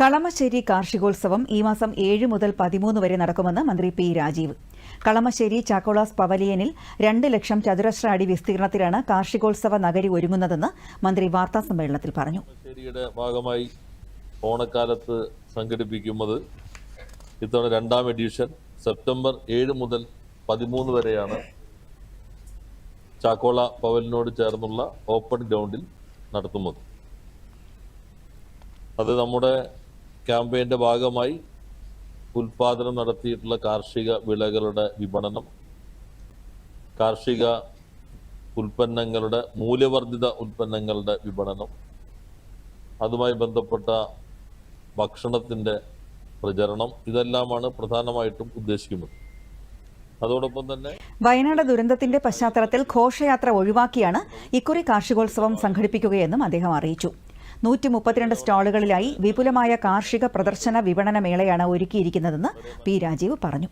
കളമശ്ശേരി കാർഷികോത്സവം ഈ മാസം ഏഴ് മുതൽ പതിമൂന്ന് വരെ നടക്കുമെന്ന് മന്ത്രി പി രാജീവ്. കളമശ്ശേരി ചാക്കോളാസ് പവലിയനിൽ രണ്ട് ലക്ഷം ചതുരശ്ര അടി വിസ്തീർണത്തിലാണ് കാർഷികോത്സവ നഗരി ഒരുങ്ങുന്നതെന്ന് മന്ത്രി വാർത്താസമ്മേളനത്തിൽ പറഞ്ഞു. ഭാഗമായി ഓണക്കാലത്ത് സംഘടിപ്പിക്കുന്നത് ഇത്തവണ രണ്ടാം എഡിഷൻ സെപ്റ്റംബർ ഏഴ് മുതൽ പതിമൂന്ന് വരെയാണ് ചാക്കോള പവലിനോട് ചേർന്നുള്ള ഓപ്പൺ ഗ്രൗണ്ടിൽ നടത്തുന്നത്. അത് നമ്മുടെ ക്യാമ്പയിന്റെ ഭാഗമായി ഉൽപാദനം നടത്തിയിട്ടുള്ള കാർഷിക വിളകളുടെ വിപണനം കാർഷിക ഉൽപ്പന്നങ്ങളുടെ മൂല്യവർദ്ധിത ഉൽപ്പന്നങ്ങളുടെ വിപണനം അതുമായി ബന്ധപ്പെട്ട ഭക്ഷണത്തിന്റെ പ്രചരണം ഇതെല്ലാമാണ് പ്രധാനമായിട്ടും ഉദ്ദേശിക്കുന്നത്. അതോടൊപ്പം തന്നെ വയനാട് ദുരന്തത്തിന്റെ പശ്ചാത്തലത്തിൽ ഘോഷയാത്ര ഒഴിവാക്കിയാണ് ഇക്കുറി കാർഷികോത്സവം സംഘടിപ്പിക്കുകയെന്നും അദ്ദേഹം അറിയിച്ചു. നൂറ്റി മുപ്പത്തിരണ്ട് സ്റ്റാളുകളിലായി വിപുലമായ കാർഷിക പ്രദർശന വിപണന മേളയാണ് ഒരുക്കിയിരിക്കുന്നതെന്ന് പി രാജീവ് പറഞ്ഞു